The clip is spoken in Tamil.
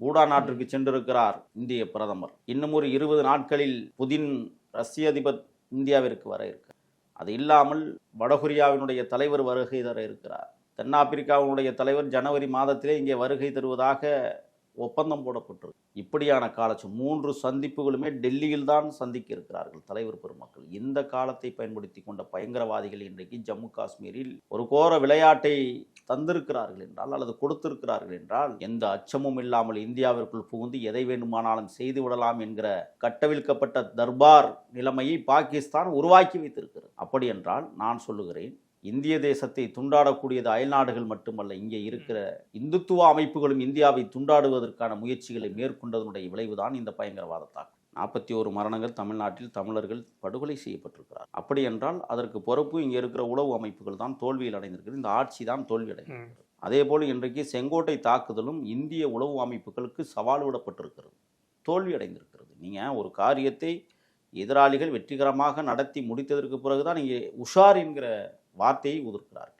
பூடா நாட்டிற்கு சென்றிருக்கிறார் இந்திய பிரதமர். இன்னும் ஒரு இருபது நாட்களில் புதின் ரஷ்ய அதிபர் இந்தியாவிற்கு வர இருக்கு அது இல்லாமல் வடகொரியாவினுடைய தலைவர் வருகை தர இருக்கிறார். தென்னாப்பிரிக்காவினுடைய தலைவர் ஜனவரி மாதத்திலே இங்கே வருகை தருவதாக ஒப்பந்தம் போடப்பட்டிருக்கு. இப்படியான காலச்சு மூன்று சந்திப்புகளுமே டெல்லியில் தான் சந்திக்க இருக்கிறார்கள் தலைவர் பெருமக்கள். இந்த காலத்தை பயன்படுத்தி கொண்ட பயங்கரவாதிகள் இன்றைக்கு ஜம்மு காஷ்மீரில் ஒரு கோர விளையாட்டை தந்திருக்கிறார்கள் என்றால் அல்லது கொடுத்திருக்கிறார்கள் என்றால் எந்த அச்சமும் இல்லாமல் இந்தியாவிற்குள் புகுந்து எதை வேண்டுமானாலும் செய்து விடலாம் என்கிற கட்டவிழ்க்கப்பட்ட தர்பார் நிலைமையை பாகிஸ்தான் உருவாக்கி வைத்திருக்கிறது. அப்படி என்றால் நான் சொல்லுகிறேன் இந்திய தேசத்தை துண்டாடக்கூடியது அயல்நாடுகள் மட்டுமல்ல இங்கே இருக்கிற இந்துத்துவ அமைப்புகளும் இந்தியாவை துண்டாடுவதற்கான முயற்சிகளை மேற்கொண்டதனுடைய விளைவுதான் இந்த பயங்கரவாத தாக்கம் நாற்பத்தி ஒரு மரணங்கள் தமிழ்நாட்டில் தமிழர்கள் படுகொலை செய்யப்பட்டிருக்கிறார் அப்படி என்றால் அதற்கு பொறுப்பு இங்கே இருக்கிற உளவு அமைப்புகள் தான் தோல்வியில் அடைந்திருக்கிறது. இந்த ஆட்சி தான் தோல்வி அடைந்திருக்கிறது. அதே போல் இன்றைக்கு செங்கோட்டை தாக்குதலும் இந்திய உளவு அமைப்புகளுக்கு சவால் விடப்பட்டிருக்கிறது. தோல்வி அடைந்திருக்கிறது. நீங்கள் ஒரு காரியத்தை எதிராளிகள் வெற்றிகரமாக நடத்தி முடித்ததற்கு பிறகுதான் இங்கே உஷார் என்கிற வார்த்தையை உதிர்க்கிறார்கள்.